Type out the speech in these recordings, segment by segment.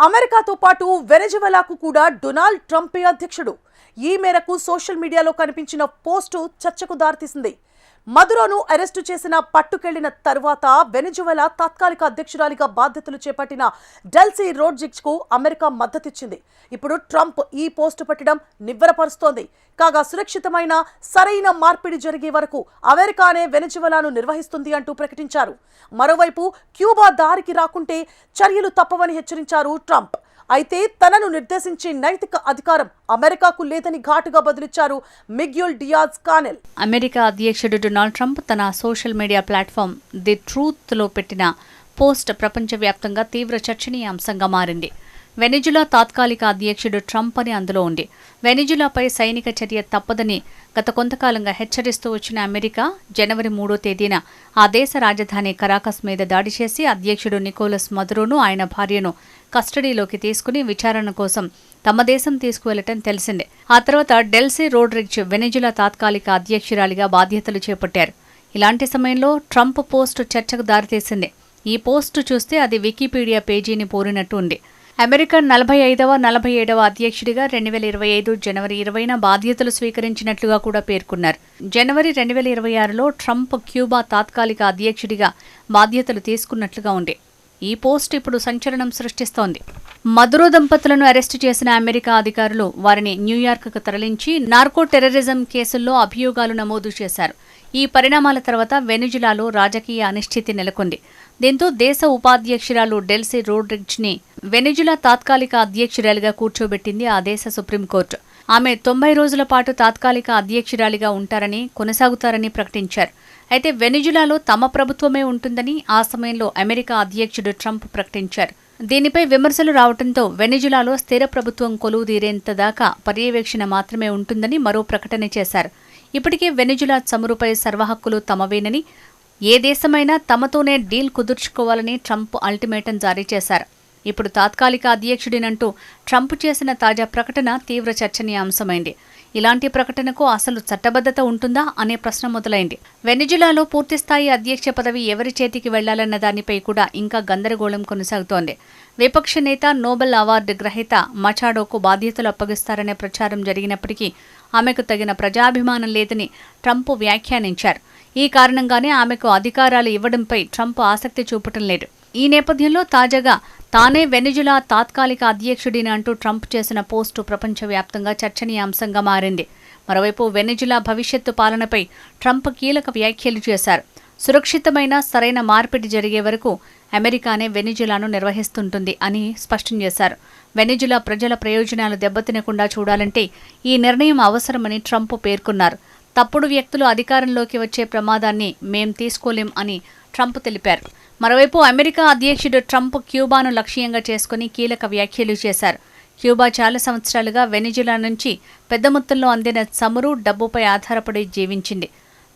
అమెరికాతో పాటు వెనజువెలాకు కూడా డొనాల్డ్ ట్రంపే అధ్యక్షుడు. ఈ మేరకు సోషల్ మీడియాలో కనిపించిన పోస్టు చర్చకు దారితీసింది. మదురోను అరెస్టు చేసిన పట్టుకెళ్ళిన తర్వాత వెనిజువెలా తాత్కాలిక అధ్యక్షురాలిగా బాధ్యతలు చేపట్టిన డెల్సీ రోడ్జిక్స్కు అమెరికా మద్దతిచ్చింది. ఇప్పుడు ట్రంప్ ఈ పోస్టు పెట్టడం నివ్వరపరుస్తోంది. కాగా సురక్షితమైన సరైన మార్పిడి జరిగే వరకు అమెరికానే వెనిజువెలాను నిర్వహిస్తుంది అంటూ ప్రకటించారు. మరోవైపు క్యూబా దారికి రాకుంటే చర్యలు తప్పవని హెచ్చరించారు ట్రంప్. అయితే తనను నిర్దేశించే నైతిక అధికారం అమెరికాకు లేదని ఘాటుగా బదులిచ్చారు మిగ్యుల్ డియాజ్ కానెల్ అమెరికా అధ్యక్షుడు డొనాల్డ్ ట్రంప్ తన సోషల్ మీడియా ప్లాట్ఫామ్ ది ట్రూత్లో పెట్టిన పోస్ట్ ప్రపంచవ్యాప్తంగా తీవ్ర చర్చనీయాంశంగా మారింది. వెనిజులా తాత్కాలిక అధ్యక్షుడు ట్రంప్ అని అందులో ఉంది. వెనిజులాపై సైనిక చర్య తప్పదని గత కొంతకాలంగా హెచ్చరిస్తూ వచ్చిన అమెరికా జనవరి మూడో తేదీన ఆ దేశ రాజధాని కరాకస్ మీద దాడి చేసి అధ్యక్షుడు నికోలస్ మదురోను ఆయన భార్యను కస్టడీలోకి తీసుకుని విచారణ కోసం తమ దేశం తీసుకువెళ్ళటం తెలిసిందే. ఆ తర్వాత డెల్సీ రోడ్రిచ్ వెనిజులా తాత్కాలిక అధ్యక్షురాలిగా బాధ్యతలు చేపట్టారు. ఇలాంటి సమయంలో ట్రంప్ పోస్టు చర్చకు దారితీసింది. ఈ పోస్టు చూస్తే అది వికీపీడియా పేజీని పోరినట్టు ఉంది. అమెరికా నలభై ఐదవ నలభై ఏడవ అధ్యక్షుడిగా రెండు వేల ఇరవై ఐదు జనవరి ఇరవైన బాధ్యతలు స్వీకరించినట్లుగా కూడా పేర్కొన్నారు. జనవరి రెండు వేల ఇరవై ఆరులో ట్రంప్ క్యూబా తాత్కాలిక అధ్యక్షుడిగా బాధ్యతలు తీసుకున్నట్లుగా ఉంది. ఈ పోస్ట్ ఇప్పుడు సంచలనం సృష్టిస్తోంది. మదురో దంపతులను అరెస్టు చేసిన అమెరికా అధికారులు వారిని న్యూయార్క్కు తరలించి నార్కో టెర్రరిజం కేసుల్లో అభియోగాలు నమోదు చేశారు. ఈ పరిణామాల తర్వాత వెనుజులాలో రాజకీయ అనిశ్చితి నెలకొంది. దీంతో దేశ ఉపాధ్యక్షురాలు డెల్సీ రోడ్రిడ్జ్ని వెనిజులా తాత్కాలిక అధ్యక్షురాలిగా కూర్చోబెట్టింది ఆ దేశ సుప్రీంకోర్టు. ఆమె తొంభై రోజుల పాటు తాత్కాలిక అధ్యక్షురాలిగా ఉంటారని కొనసాగుతారని ప్రకటించారు. అయితే వెనిజులాలో తమ ప్రభుత్వమే ఉంటుందని ఆ సమయంలో అమెరికా అధ్యక్షుడు ట్రంప్ ప్రకటించారు. దీనిపై విమర్శలు రావడంతో వెనిజులాలో స్థిర ప్రభుత్వం కొలువుదీరేంత దాకా పర్యవేక్షణ మాత్రమే ఉంటుందని మరో ప్రకటన చేశారు. ఇప్పటికే వెనిజులా చమురుపై సర్వహక్కులు తమవేనని ఏ దేశమైనా తమతోనే డీల్ కుదుర్చుకోవాలని ట్రంప్ అల్టిమేటం జారీ చేశారు. ఇప్పుడు తాత్కాలిక అధ్యక్షుడినంటూ ట్రంప్ చేసిన తాజా ప్రకటన తీవ్ర చర్చనీయాంశమైంది. ఇలాంటి ప్రకటనకు అసలు చట్టబద్ధత ఉంటుందా అనే ప్రశ్న మొదలైంది. వెనిజులాలో పూర్తిస్థాయి అధ్యక్ష పదవి ఎవరి చేతికి వెళ్ళాలన్న దానిపై కూడా ఇంకా గందరగోళం కొనసాగుతోంది. విపక్ష నేత నోబెల్ అవార్డు గ్రహీత మచాడోకు బాధ్యతలు అప్పగిస్తారనే ప్రచారం జరిగినప్పటికీ ఆమెకు తగిన ప్రజాభిమానం లేదని ట్రంప్ వ్యాఖ్యానించారు. ఈ కారణంగానే ఆమెకు అధికారాలు ఇవ్వడంపై ట్రంప్ ఆసక్తి చూపటం లేదు. ఈ నేపథ్యంలో తాజాగా తానే వెనిజులా తాత్కాలిక అధ్యక్షుడిని అంటూ ట్రంప్ చేసిన పోస్టు ప్రపంచవ్యాప్తంగా చర్చనీయాంశంగా మారింది. మరోవైపు వెనిజులా భవిష్యత్తు పాలనపై ట్రంప్ కీలక వ్యాఖ్యలు చేశారు. సురక్షితమైన సరైన మార్పిడి జరిగే వరకు అమెరికానే వెనిజులాను నిర్వహిస్తుంటుంది అని స్పష్టం చేశారు. వెనిజులా ప్రజల ప్రయోజనాలు దెబ్బతినకుండా చూడాలంటే ఈ నిర్ణయం అవసరమని ట్రంప్ పేర్కొన్నారు. తప్పుడు వ్యక్తులు అధికారంలోకి వచ్చే ప్రమాదాన్ని మేం తీసుకోలేం అని ట్రంప్ తెలిపారు. మరోవైపు అమెరికా అధ్యక్షుడు ట్రంప్ క్యూబాను లక్ష్యంగా చేసుకుని కీలక వ్యాఖ్యలు చేశారు. క్యూబా చాలా సంవత్సరాలుగా వెనిజులా నుంచి పెద్ద మొత్తంలో అందిన చమురు డబ్బుపై ఆధారపడి జీవించింది.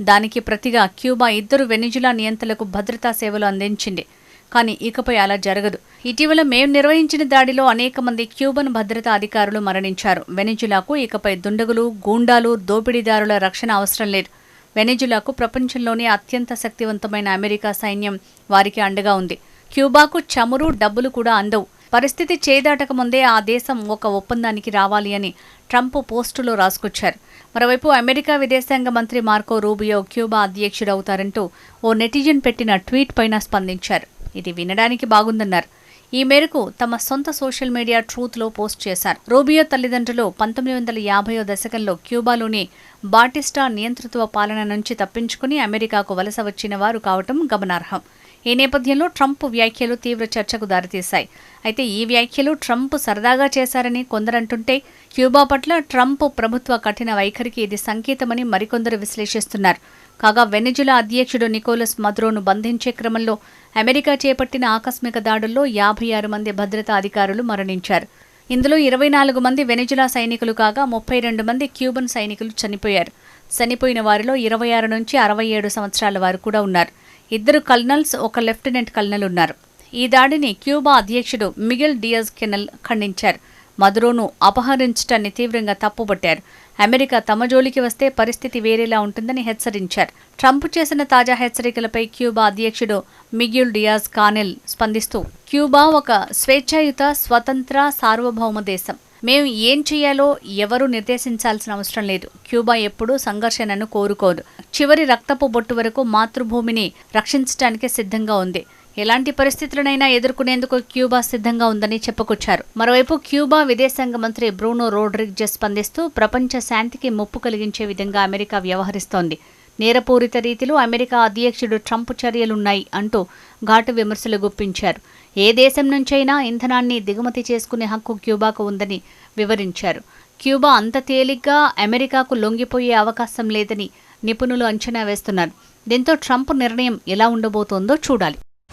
దానికి ప్రతిగా క్యూబా ఇద్దరు వెనిజులా నియంతలకు భద్రతా సేవలు అందించింది. కానీ ఇకపై అలా జరగదు. ఇటీవల మేం నిర్వహించిన దాడిలో అనేక మంది క్యూబన్ భద్రతా అధికారులు మరణించారు. వెనిజులాకు ఇకపై దుండగులు గూండాలు దోపిడీదారుల రక్షణ అవసరం లేదు. వెనిజులాకు ప్రపంచంలోనే అత్యంత శక్తివంతమైన అమెరికా సైన్యం వారికి అండగా ఉంది. క్యూబాకు చమురు డబ్బులు కూడా అందవు. పరిస్థితి చేదాటక ముందే ఆ దేశం ఒక ఒప్పందానికి రావాలి అని ట్రంప్ పోస్టులో రాసుకొచ్చారు. మరోవైపు అమెరికా విదేశాంగ మంత్రి మార్కో రూబియో క్యూబా అధ్యక్షుడవుతారంటూ ఓ నెటిజన్ పెట్టిన ట్వీట్ పైన స్పందించారు. ఇది వినడానికి బాగుందన్నారు. ఈ మేరకు తమ సొంత సోషల్ మీడియా ట్రూత్లో పోస్ట్ చేశారు. రూబియో తల్లిదండ్రులు పంతొమ్మిది వందల యాభైవ దశకంలో క్యూబాలోని బాటిస్టా నియంతృత్వ పాలన నుంచి తప్పించుకుని అమెరికాకు వలస వచ్చిన వారు కావటం గమనార్హం. ఈ నేపథ్యంలో ట్రంప్ వ్యాఖ్యలు తీవ్ర చర్చకు దారితీశాయి. అయితే ఈ వ్యాఖ్యలు ట్రంప్ సరదాగా చేశారని కొందరంటుంటే క్యూబా పట్ల ట్రంప్ ప్రభుత్వ కఠిన వైఖరికి ఇది సంకేతమని మరికొందరు విశ్లేషిస్తున్నారు. కాగా వెనిజులా అధ్యక్షుడు నికోలస్ మద్రోను బంధించే క్రమంలో అమెరికా చేపట్టిన ఆకస్మిక దాడుల్లో యాభై ఆరు మంది భద్రతా అధికారులు మరణించారు. ఇందులో ఇరవై నాలుగు మంది వెనిజులా సైనికులు కాగా ముప్పై రెండు మంది క్యూబన్ సైనికులు చనిపోయారు. చనిపోయిన వారిలో ఇరవై ఆరు నుంచి అరవై ఏడు సంవత్సరాల వారు కూడా ఉన్నారు. ఇద్దరు కల్నల్స్ ఒక లెఫ్టినెంట్ కల్నల్ ఉన్నారు. ఈ దాడిని క్యూబా అధ్యక్షుడు మిగిల్ డియజ్ కెనల్ ఖండించారు. మదురోను అపహరించటాన్ని తీవ్రంగా తప్పుపట్టారు అమెరికా తమ జోలికి వస్తే పరిస్థితి వేరేలా ఉంటుందని హెచ్చరించారు. ట్రంప్ చేసిన తాజా హెచ్చరికలపై క్యూబా అధ్యక్షుడు మిగ్యుల్ డియాజ్ కానెల్ స్పందిస్తూ క్యూబా ఒక స్వేచ్ఛాయుత స్వతంత్ర సార్వభౌమ దేశం. మేము ఏం చేయాలో ఎవరు నిర్దేశించాల్సిన అవసరం లేదు. క్యూబా ఎప్పుడూ సంఘర్షణను కోరుకోదు. చివరి రక్తపు బొట్టు వరకు మాతృభూమిని రక్షించడానికి సిద్ధంగా ఉంది. ఎలాంటి పరిస్థితులనైనా ఎదుర్కొనేందుకు క్యూబా సిద్ధంగా ఉందని చెప్పుకొచ్చారు. మరోవైపు క్యూబా విదేశాంగ మంత్రి బ్రూనో రోడ్రిగ్జెస్ స్పందిస్తూ ప్రపంచ శాంతికి ముప్పు కలిగించే విధంగా అమెరికా వ్యవహరిస్తోంది. నేరపూరిత రీతిలో అమెరికా అధ్యక్షుడు ట్రంప్ చర్యలున్నాయి అంటూ ఘాటు విమర్శలు గుప్పించారు. ఏ దేశం నుంచైనా ఇంధనాన్ని దిగుమతి చేసుకునే హక్కు క్యూబాకు ఉందని వివరించారు. క్యూబా అంత తేలిగ్గా అమెరికాకు లొంగిపోయే అవకాశం లేదని నిపుణులు అంచనా వేస్తున్నారు. దీంతో ట్రంప్ నిర్ణయం ఎలా ఉండబోతోందో చూడాలి.